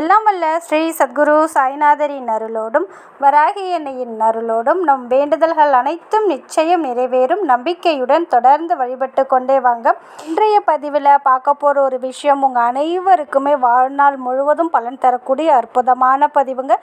எல்லாம் வல்ல ஸ்ரீ சத்குரு சாய்நாதரின் அருளோடும் வராகி எண்ணெயின் அருளோடும் நம் வேண்டுதல்கள் அனைத்தும் நிச்சயம் நிறைவேறும். நம்பிக்கையுடன் தொடர்ந்து வழிபட்டு கொண்டே வாங்க. இன்றைய பதிவில் பார்க்க போகிற ஒரு விஷயம் உங்கள் அனைவருக்குமே வாழ்நாள் முழுவதும் பலன் தரக்கூடிய அற்புதமான பதிவுங்க.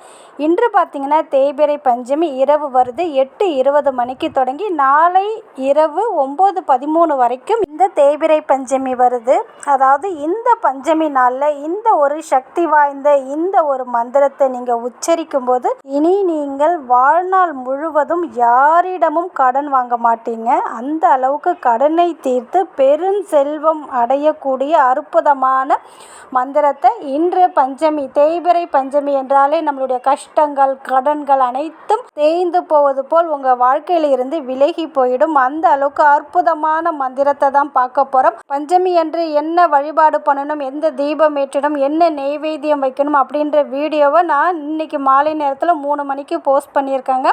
இன்று பார்த்தீங்கன்னா தேய்பிரை பஞ்சமி இரவு வருது. எட்டு இருபது மணிக்கு தொடங்கி நாளை இரவு ஒம்பது பதிமூணு வரைக்கும் இந்த தேய்பிரை பஞ்சமி வருது. அதாவது இந்த பஞ்சமி நாளில் இந்த ஒரு சக்தி வாய்ந்த இந்த ஒரு மந்திரத்தை நீங்கள் உச்சரிக்கும் போது இனி நீங்கள் வாழ்நாள் முழுவதும் யாரிடமும் கடன் வாங்க மாட்டீங்க. அந்த அளவுக்கு கடனை தீர்த்து பெருஞ்செல்வம் அடையக்கூடிய அற்புதமான மந்திரத்தை இன்று பஞ்சமி தேய்பிரை பஞ்சமி என்றாலே நம்மளுடைய கஷ்டங்கள் கடன்கள் அனைத்தும் தேய்ந்து போவது போல் உங்கள் வாழ்க்கையில் இருந்து விலகி போயிடும். அந்த அளவுக்கு அற்புதமான மந்திரத்தை தான் பார்க்க போகிறோம் பஞ்சமி அன்று என்ன வழிபாடு பண்ணணும் எந்த தீபம் ஏற்றணும் என்ன நெய்வேத்தியம் வைக்கணும் அப்படின்ற வீடியோவை நான் இன்னைக்கு மாலை நேரத்தில் மூணு மணிக்கு போஸ்ட் பண்ணியிருக்காங்க.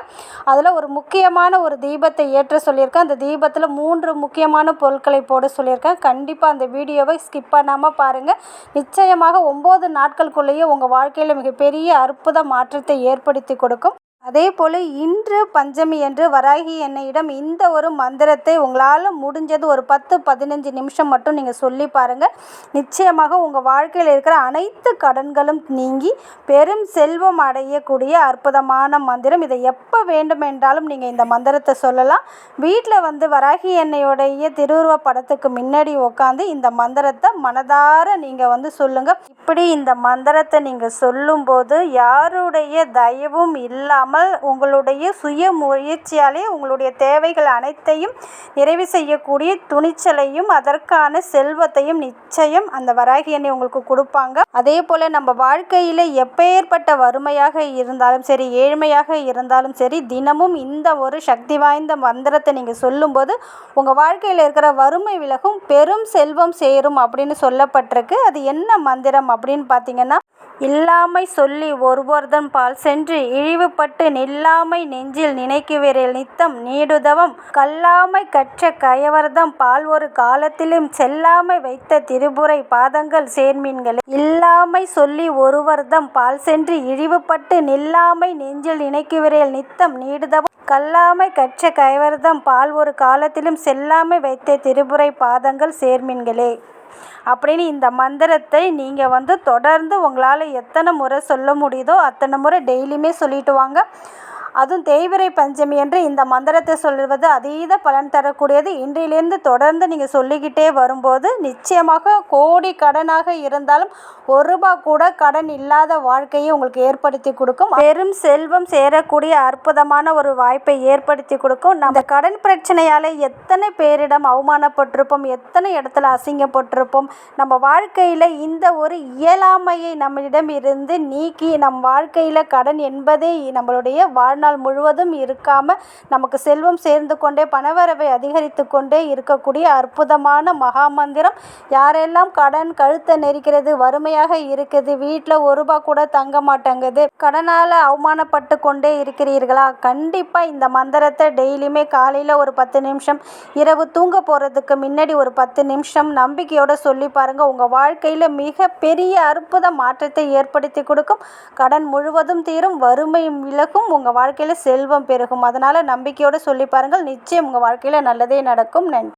அதில் ஒரு முக்கியமான ஒரு தீபத்தை ஏற்ற சொல்லியிருக்கேன். அந்த தீபத்தில் மூன்று முக்கியமான பொருட்களை போட சொல்லியிருக்கேன். கண்டிப்பாக அந்த வீடியோவை ஸ்கிப் பண்ணாமல் பாருங்கள் நிச்சயமாக ஒம்பது நாட்களுக்குள்ளேயே உங்கள் வாழ்க்கையில் மிகப்பெரிய அற்புத மாற்றத்தை ஏற்படுத்தி கொடுக்கும். அதே போல் இன்று பஞ்சமி என்று வராகி என்னையிடம் இந்த ஒரு மந்திரத்தை உங்களால் முடிஞ்சது ஒரு பத்து பதினஞ்சு நிமிஷம் மட்டும் நீங்கள் சொல்லி பாருங்கள் நிச்சயமாக உங்கள் வாழ்க்கையில் இருக்கிற அனைத்து கடன்களும் நீங்கி பெரும் செல்வம் அடையக்கூடிய அற்புதமான மந்திரம். இதை எப்போ வேண்டுமென்றாலும் நீங்கள் இந்த மந்திரத்தை சொல்லலாம். வீட்டில் வந்து வராகி என்னையுடைய திருவுருவ படத்துக்கு முன்னாடி உட்காந்து இந்த மந்திரத்தை மனதார நீங்கள் வந்து சொல்லுங்கள் இப்படி இந்த மந்திரத்தை நீங்கள் சொல்லும்போது யாருடைய தயவும் இல்லாமல் உங்களுடைய சுய முயற்சியாலே உங்களுடைய தேவைகள் அனைத்தையும் நிறைவு செய்யக்கூடிய துணிச்சலையும் அதற்கான செல்வத்தையும் நிச்சயம் அந்த வராகி எண்ணெய் உங்களுக்கு கொடுப்பாங்க. அதே போல் நம்ம வாழ்க்கையில் எப்பேற்பட்ட வறுமையாக இருந்தாலும் சரி ஏழ்மையாக இருந்தாலும் சரி தினமும் இந்த ஒரு சக்தி வாய்ந்த மந்திரத்தை நீங்கள் சொல்லும்போது உங்கள் வாழ்க்கையில் இருக்கிற வறுமை விலகும் பெரும் செல்வம் சேரும் அப்படின்னு சொல்லப்பட்டிருக்கு. அது என்ன மந்திரம் அப்படின்னு பார்த்தீங்கன்னா இல்லாமை சொல்லி ஒருவர்தன் பால் சென்று இழிவுபட்டு நில்லாமை நெஞ்சில் நினைக்குவிரில் நித்தம் நீடுதவம். கல்லாமை கற்ற கயவர்தம் பால் ஒரு காலத்திலும் செல்லாமை வைத்த திருபுரை பாதங்கள் சேர்மீன்களே. இல்லாமை சொல்லி ஒருவர்தம் பால் சென்று இழிவுபட்டு நில்லாமை நெஞ்சில் நினைக்குவிரில் நித்தம் நீடுதவம். கல்லாமை கற்ற கைவர்தம் பால் ஒரு காலத்திலும் செல்லாமை வைத்த திருபுரை பாதங்கள் சேர்மீன்களே. அப்படின்னு இந்த மந்திரத்தை நீங்கள் வந்து தொடர்ந்து உங்களால் எத்தனை முறை சொல்ல முடியுதோ அத்தனை முறை டெய்லியுமே சொல்லிட்டு வாங்க. அதுவும் தேய்பிறை பஞ்சமி என்று இந்த மந்திரத்தை சொல்வது அதீத பலன் தரக்கூடியது. இன்றிலிருந்து தொடர்ந்து நீங்கள் சொல்லிக்கிட்டே வரும்போது நிச்சயமாக கோடி கடனாக இருந்தாலும் ஒரு ரூபா கூட கடன் இல்லாத வாழ்க்கையை உங்களுக்கு ஏற்படுத்தி கொடுக்கும். பெரும் செல்வம் சேரக்கூடிய அற்புதமான ஒரு வாய்ப்பை ஏற்படுத்தி கொடுக்கும். நம்ம கடன் பிரச்சனையால் எத்தனை பேரிடம் அவமானப்பட்டிருப்போம் எத்தனை இடத்துல அசிங்கப்பட்டிருப்போம். நம்ம வாழ்க்கையில் இந்த ஒரு இயலாமையை நம்மளிடம் இருந்து நீக்கி நம் வாழ்க்கையில் கடன் என்பதே நம்மளுடைய வாழ்நாள் முழுவதும் இருக்காமல் நமக்கு செல்வம் சேர்ந்து கொண்டே பணவரவை அதிகரித்து கொண்டே இருக்கக்கூடிய அற்புதமான மகா மந்திரம். யாரெல்லாம் கடன் கழுத்தை நெரிக்கிறது வறுமையாக இருக்குது வீட்டில் ஒரு ரூபா கூட தங்க மாட்டேங்குது கடனால் அவமானப்பட்டு கொண்டே இருக்கிறீர்களா? கண்டிப்பாக இந்த மந்திரத்தை டெய்லியுமே காலையில் ஒரு பத்து நிமிஷம் இரவு தூங்க போகிறதுக்கு முன்னாடி ஒரு பத்து நிமிஷம் நம்பிக்கையோடு சொல்லி பாருங்கள் உங்கள் வாழ்க்கையில் மிக பெரிய அற்புத மாற்றத்தை ஏற்படுத்தி கொடுக்கும். கடன் முழுவதும் தீரும் வறுமையும் விலகும். உங்கள் வாழ்க்கையில் செல்வம் பெருகும். அதனால் நம்பிக்கையோடு சொல்லி பாருங்கள். நிச்சயம் உங்கள் வாழ்க்கையில் நல்லதே நடக்கும். நன்றி.